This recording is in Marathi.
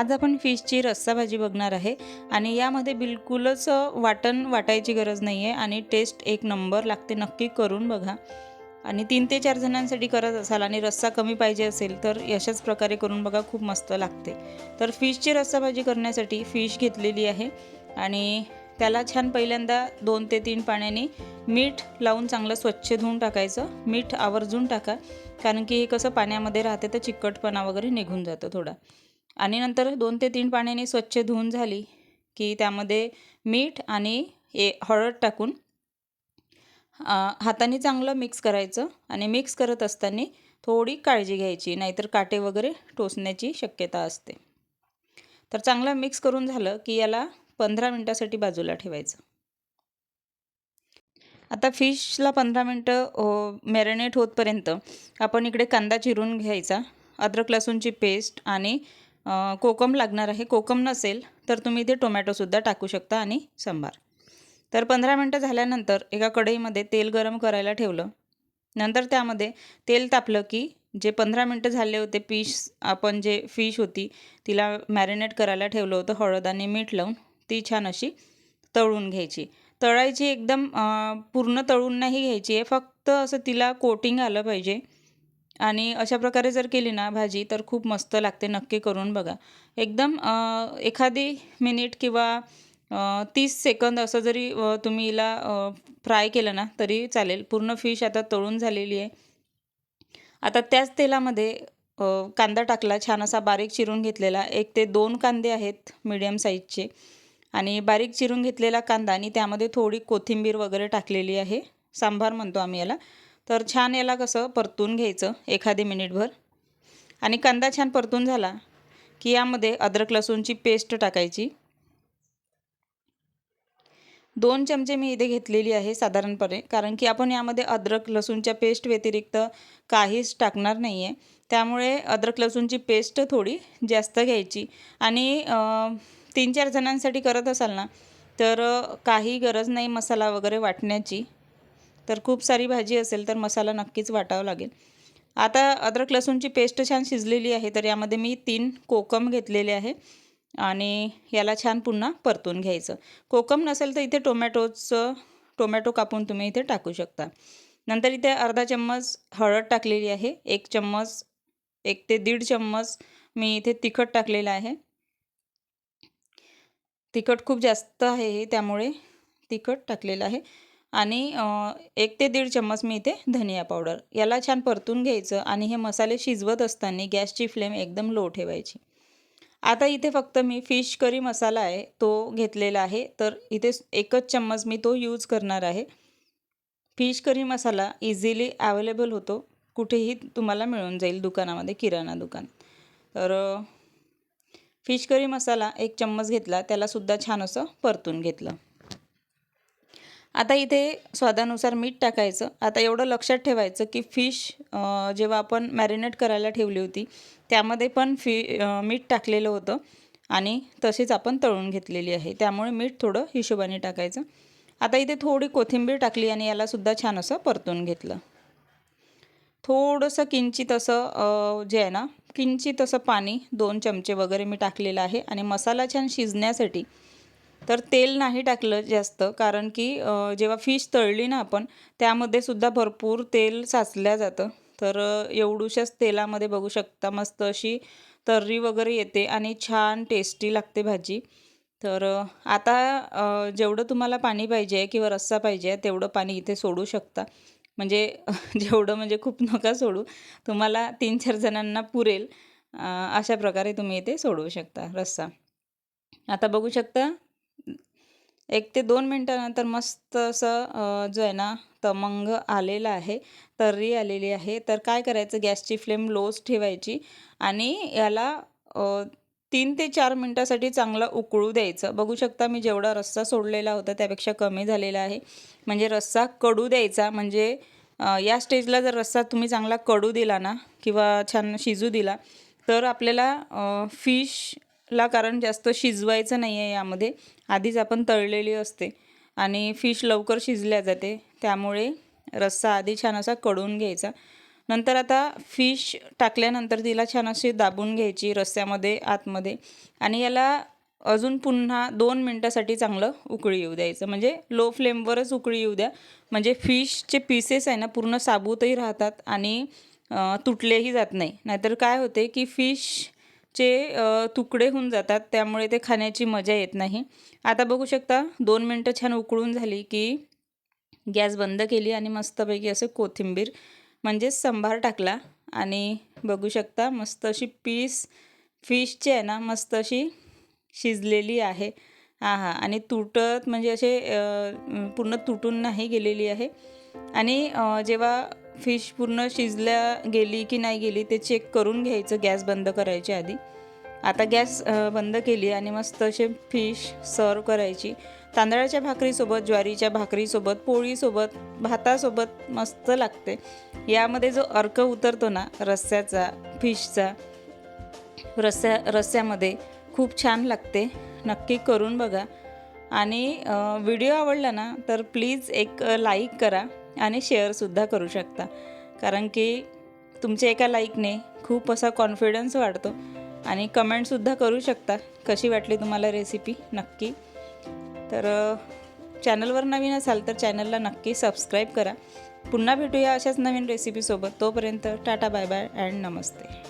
आज आपण फिशची रस्सा भाजी बघणार आहे आणि यामध्ये बिलकुलच वाटण वाटायची गरज नाही आहे आणि टेस्ट एक नंबर लागते नक्की करून बघा. आणि तीन ते चार जणांसाठी करत असाल आणि रस्सा कमी पाहिजे असेल तर अशाच प्रकारे करून बघा खूप मस्त लागते. तर फिशची रस्सा भाजी करण्यासाठी फिश घेतलेली आहे आणि त्याला छान पहिल्यांदा दोन ते तीन पाण्याने मीठ लावून चांगलं स्वच्छ धुवून टाकायचं. मीठ आवर्जून टाका कारण की हे कसं पाण्यामध्ये राहते तर चिकटपणा वगैरे निघून जातं थोडा. आणि नंतर दोन ते तीन पाण्याने स्वच्छ धुवून झाली की त्यामध्ये मीठ आणि ए हळद टाकून हाताने चांगलं मिक्स करायचं आणि मिक्स करत असताना थोडी काळजी घ्यायची नाहीतर काटे वगैरे टोचण्याची शक्यता असते. तर चांगलं मिक्स करून झालं की याला पंधरा मिनटासाठी बाजूला ठेवायचं. आता फिशला पंधरा मिनटं मॅरिनेट होतपर्यंत आपण इकडे कांदा चिरून घ्यायचा अद्रक लसूणची पेस्ट आणि कोकम लागणार आहे. कोकम नसेल तर तुम्ही इथे टोमॅटोसुद्धा टाकू शकता आणि सांबार. तर पंधरा मिनटं झाल्यानंतर एका कढईमध्ये तेल गरम करायला ठेवलं. नंतर त्यामध्ये तेल तापलं की जे पंधरा मिनटं झाले होते पीश आपण जे फिश होती तिला मॅरिनेट करायला ठेवलं होतं हळद आणि मीठ लावून ती छान अशी तळून घ्यायची. तळायची एकदम पूर्ण तळून नाही घ्यायची आहे. फक्त असं तिला कोटिंग आलं पाहिजे. आणि अशा प्रकारे जर केली ना भाजी तर खूप मस्त लागते नक्की करून बघा. एकदम एखादी मिनिट किंवा तीस सेकंद असं जरी तुम्ही हिला फ्राय केलं ना तरी चालेल. पूर्ण फिश आता तळून झालेली आहे. आता त्याच तेलामध्ये कांदा टाकला छान असा बारीक चिरून घेतलेला. एक ते दोन कांदे आहेत मीडियम साईजचे आणि बारीक चिरून घेतलेला कांदा आणि त्यामध्ये थोडी कोथिंबीर वगैरे टाकलेली आहे. सांबार म्हणतो आम्ही याला. तर छान याला कसं परतून घ्यायचं एखादी मिनिटभर. आणि कांदा छान परतून झाला की यामध्ये अद्रक लसूणची पेस्ट टाकायची. दोन चमचे मी इथे घेतलेली आहे साधारणपणे कारण की आपण यामध्ये अद्रक लसूणच्या पेस्ट व्यतिरिक्त काहीच टाकणार नाही आहे त्यामुळे अद्रक लसूणची पेस्ट थोडी जास्त घ्यायची. आणि तीन चार जणांसाठी करत असाल ना तर काही गरज नाही मसाला वगैरे वाटण्याची. तर खूप सारी भाजी असेल तर मसाला नक्कीच वाटावा लागेल. आता अद्रक लसूणची पेस्ट छान शिजलेली आहे तर यामध्ये मी तीन कोकम घेतलेले आहे आणि याला छान पुन्हा परतून घ्यायचं. कोकम नसेल तर इथे टोमॅटोचं टोमॅटो कापून तुम्ही इथे टाकू शकता. नंतर इथे अर्धा चम्मच हळद टाकलेली आहे एक चम्मच एक ते दीड चम्मच मी इथे तिखट टाकलेलं आहे. तिखट खूप जास्त आहे हे त्यामुळे तिखट टाकलेलं आहे. आणि एक ते दीड चम्मच मी इथे धनिया पावडर याला छान परतून घ्यायचं आणि हे मसाले शिजवत असताना गॅसची फ्लेम एकदम लो ठेवायची. आता इथे फक्त मी फिश करी मसाला आहे तो घेतलेला आहे. तर इथे एकच चम्मच मी तो यूज करणार आहे. Fish curry masala easily available होतो. कुठेही तुम्हाला मिळून जाईल दुकानामध्ये किराणा दुकान. तर फिश करी मसाला एक चम्मच घेतला त्यालासुद्धा छान असं परतून घेतलं. आता इथे स्वादानुसार मीठ टाकायचं. आता एवढं लक्षात ठेवायचं की फिश जेव्हा आपण मॅरिनेट करायला ठेवली होती त्यामध्ये पण फि मीठ टाकलेलं होतं आणि तसेच आपण तळून घेतलेली आहे. त्यामुळे मीठ थोडं हिशोबाने टाकायचं. आता इथे थोडी कोथिंबीर टाकली आणि यालासुद्धा छान असं परतून घेतलं. थोडंसं किंचित असं जे आहे ना किंचित असं पाणी दोन चमचे वगैरे मी टाकलेलं आहे. आणि मसाला छान शिजण्यासाठी तर तेल नाही टाकलं जास्त कारण की जेव्हा फिश तळली ना आपण त्यामध्ये सुद्धा भरपूर तेल साचल्या जातं. तर एवढूशाच तेलामध्ये बघू शकता मस्त अशी तर्री वगैरे येते आणि छान टेस्टी लागते भाजी. तर आता जेवढं तुम्हाला पाणी पाहिजे आहे किंवा रस्सा पाहिजे तेवढं पाणी इथे सोडू शकता. म्हणजे जेवढं म्हणजे खूप नका सोडू. तुम्हाला तीन चार जणांना पुरेल. अशा प्रकारे तुम्ही इथे सोडवू शकता रस्सा. आता बघू शकता एक ते दोन मिनटानंतर मस्त असं जो आहे ना तमंग आलेला आहे तर्री आलेली आहे. तर काय करायचं? गॅसची फ्लेम लोच ठेवायची आणि याला तीन ते चार मिनटासाठी चांगलं उकळू द्यायचं. बघू शकता मी जेवढा रस्सा सोडलेला होता त्यापेक्षा कमी झालेला आहे. म्हणजे रस्सा कडू द्यायचा. म्हणजे या स्टेजला जर रस्सा तुम्ही चांगला कडू दिला ना किंवा छान शिजू दिला तर आपल्याला फिश ला कारण जास्त शिजवायचं नाही आहे यामध्ये. आधीच आपण तळलेली असते. आणि फिश लवकर शिजल्या जाते. त्यामुळे रस्सा आधी छान असा कडून घ्यायचा. नंतर आता फिश टाकल्यानंतर तिला छान अशी दाबून घ्यायची रस्स्यामध्ये आतमध्ये. आणि याला अजून पुन्हा दोन मिनटासाठी चांगलं उकळी येऊ द्यायचं. म्हणजे लो फ्लेमवरच उकळी येऊ द्या. म्हणजे फिशचे पीसेस आहे ना पूर्ण साबूतही राहतात आणि तुटलेही जात नाही. नाहीतर काय होते की फिश चे तुकडे होऊन जातात त्यामुळे ते खाण्याची मजा येत नाही. आता बघू शकता दोन मिनटं छान उकळून झाली की गॅस बंद केली आणि मस्तपैकी असं कोथिंबीर म्हणजेच संभार टाकला. आणि बघू शकता मस्त अशी पीस फिशची आहे ना मस्त अशी शिजलेली आहे. हां हां आणि तुटत म्हणजे असे पूर्ण तुटून नाही गेलेली आहे. आणि जेव्हा फिश पूर्ण शिजल्या गेली की नाही गेली ते चेक करून घ्यायचं गॅस बंद करायच्या आधी. आता गॅस बंद केली आणि मस्त असे फिश सर्व करायची. तांदळाच्या भाकरीसोबत ज्वारीच्या भाकरीसोबत पोळीसोबत भातासोबत मस्त लागते. यामध्ये जो अर्क उतरतो ना रस्स्याचा फिशचा रस्स्या रस्स्यामध्ये खूप छान लागते. नक्की करून बघा. आणि व्हिडिओ आवडला ना तर प्लीज एक लाईक करा. आणि शेअरसुद्धा करू शकता. कारण की तुमच्या एका लाईकने खूप असा कॉन्फिडन्स वाढतो आणि कमेंटसुद्धा करू शकता. कशी वाटली तुम्हाला रेसिपी नक्की. तर चॅनलवर नवीन असाल तर चॅनलला नक्की सबस्क्राईब करा. पुन्हा भेटूया अशाच नवीन रेसिपीसोबत तोपर्यंत tata bye bye and Namaste.